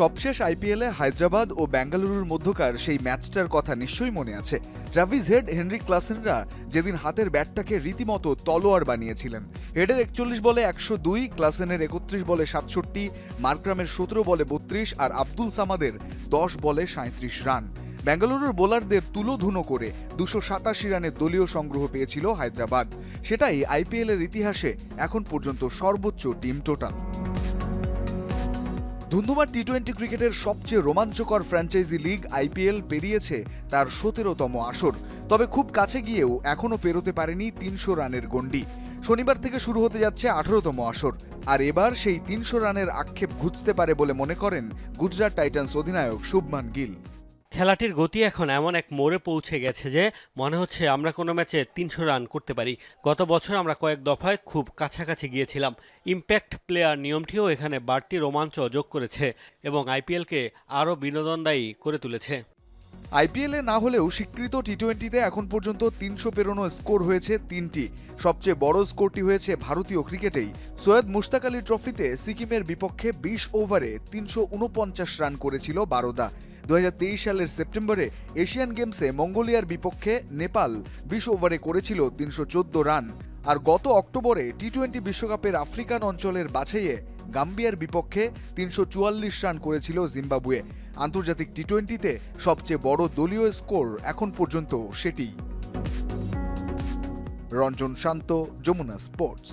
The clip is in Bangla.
সবশেষ আইপিএলে হায়দ্রাবাদ ও বেঙ্গালুরুর মধ্যকার সেই ম্যাচটার কথা নিশ্চয়ই মনে আছে। ট্রাভিস হেড হেনরি ক্লাসেনরা যেদিন হাতের ব্যাটটাকে রীতিমতো তলোয়ার বানিয়েছিলেন। হেডের একচল্লিশ বলে একশো দুই, ক্লাসেনের একত্রিশ বলে সাতষট্টি, মার্ক্রামের সতেরো বলে বত্রিশ আর আব্দুল সামাদের দশ বলে সাঁত্রিশ রান। বেঙ্গালুরুর বোলারদের তুলোধুনো করে দুশো সাতাশি রানের দলীয় সংগ্রহ পেয়েছিল হায়দ্রাবাদ। সেটাই আইপিএলের ইতিহাসে এখন পর্যন্ত সর্বোচ্চ টিম টোটাল। ধুন্ধুমার টি টোয়েন্টি ক্রিকেটের সবচেয়ে রোমাঞ্চকর ফ্র্যাঞ্চাইজি লিগ আইপিএল পেরিয়েছে তার সতেরোতম আসর। তবে খুব কাছে গিয়েও এখনও পেরোতে পারেনি তিনশো রানের গণ্ডি। শনিবার থেকে শুরু হতে যাচ্ছে আঠারোতম আসর। আর এবার সেই তিনশো রানের আক্ষেপ ঘুচতে পারে বলে মনে করেন গুজরাট টাইটান্স অধিনায়ক শুভমান গিল। খেলাটির গতি এখন এমন এক মোড়ে পৌঁছে গেছে যে মনে হচ্ছে আমরা কোনো ম্যাচে তিনশো রান করতে পারি। গত বছর আমরা কয়েক দফায় খুব কাছাকাছি গিয়েছিলাম। ইম্প্যাক্ট প্লেয়ার নিয়মটিও এখানে বাড়তি রোমাঞ্চ যোগ করেছে এবং আইপিএলকে আরও বিনোদনদায়ী করে তুলেছে। আইপিএলে না হলেও স্বীকৃত টি টোয়েন্টিতে এখন পর্যন্ত তিনশো পেরোনো স্কোর হয়েছে তিনটি। সবচেয়ে বড় স্কোরটি হয়েছে ভারতীয় ক্রিকেটেই। সৈয়দ মুশতাক আলী ট্রফিতে সিকিমের বিপক্ষে বিশ ওভারে তিনশো উনপঞ্চাশ রান করেছিল বারোদা। দু হাজার তেইশ সালের সেপ্টেম্বরে এশিয়ান গেমসে মঙ্গোলিয়ার বিপক্ষে নেপাল বিশ ওভারে করেছিল তিনশো চোদ্দ রান। আর গত অক্টোবরে টি টোয়েন্টি বিশ্বকাপের আফ্রিকান অঞ্চলের বাছাইয়ে গাম্বিয়ার বিপক্ষে তিনশো চুয়াল্লিশ রান করেছিল জিম্বাবুয়ে। আন্তর্জাতিক টি টোয়েন্টিতে সবচেয়ে বড় দলীয় স্কোর এখন পর্যন্ত সেটি। রঞ্জন শান্ত, যমুনা স্পোর্টস।